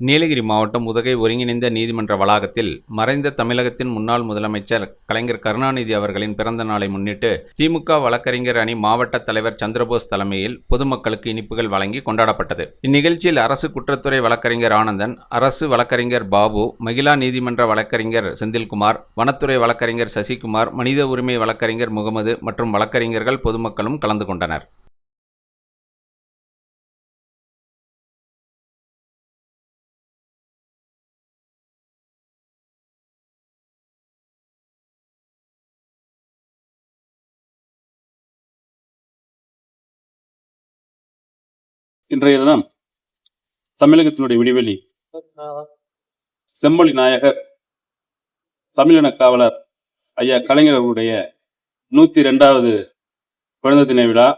நீலகிரி மாவட்டம் உதகை ஒருங்கிணைந்த நீதிமன்ற வளாகத்தில் மறைந்த தமிழகத்தின் முன்னாள் முதலமைச்சர் கலைஞர் கருணாநிதி அவர்களின் பிறந்த நாளை முன்னிட்டு திமுக வழக்கறிஞர் அணி மாவட்ட தலைவர் சந்திரபோஸ் தலைமையில் பொதுமக்களுக்கு இனிப்புகள் வழங்கி கொண்டாடப்பட்டது. இந்நிகழ்ச்சியில் அரசு குற்றத்துறை வழக்கறிஞர் ஆனந்தன் அரசு வழக்கறிஞர் பாபு மகிழா நீதிமன்ற வழக்கறிஞர் செந்தில்குமார் வனத்துறை வழக்கறிஞர் சசிகுமார் மனித உரிமை வழக்கறிஞர் முகமது மற்றும் வழக்கறிஞர்கள் பொதுமக்களும் கலந்து கொண்டனர். இன்றைய தினம் தமிழகத்தினுடைய விடிவெளி. செம்மொழி நாயகர் தமிழின காவலர் ஐயா கலைஞர் அவருடைய நூத்தி ரெண்டாவது பிறந்த தின விழா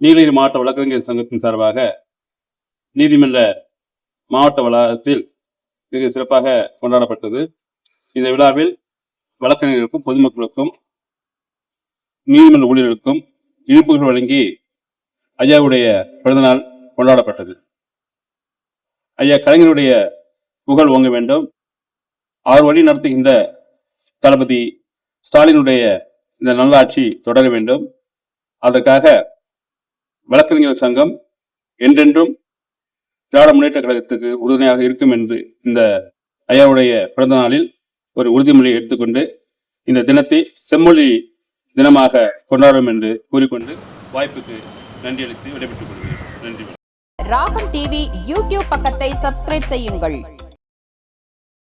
நீலகிரி மாவட்ட வழக்கறிஞர் சங்கத்தின் சார்பாக நீதிமன்ற மாவட்ட வளாகத்தில் மிக சிறப்பாக கொண்டாடப்பட்டது. இந்த விழாவில் வழக்கறிஞர்களுக்கும் பொதுமக்களுக்கும் நீதிமன்ற ஊழியர்களுக்கும் இழப்புகள் வழங்கி ஐயாவுடைய பிறந்தநாள் கொண்டாடப்பட்டது. ஐயா கலைஞருடைய புகழ் ஓங்க வேண்டும். அவர் வழி நடத்துகின்ற தளபதி ஸ்டாலினுடைய இந்த நல்லாட்சி தொடர வேண்டும். அதற்காக வழக்கறிஞர் சங்கம் என்றென்றும் திராவிட முன்னேற்ற கழகத்துக்கு உறுதுணையாக இருக்கும் என்று இந்த ஐயாவுடைய பிறந்த நாளில் ஒரு உறுதிமொழியை எடுத்துக்கொண்டு இந்த தினத்தை செம்மொழி தினமாக கொண்டாடும் என்று கூறிக்கொண்டு வாய்ப்புக்கு நன்றி அளித்து விடைபெற்றுக் கொள்கிறேன். நன்றி. ராகம் டிவி யூடியூப் பக்கத்தை சப்ஸ்கிரைப் செய்யுங்கள்.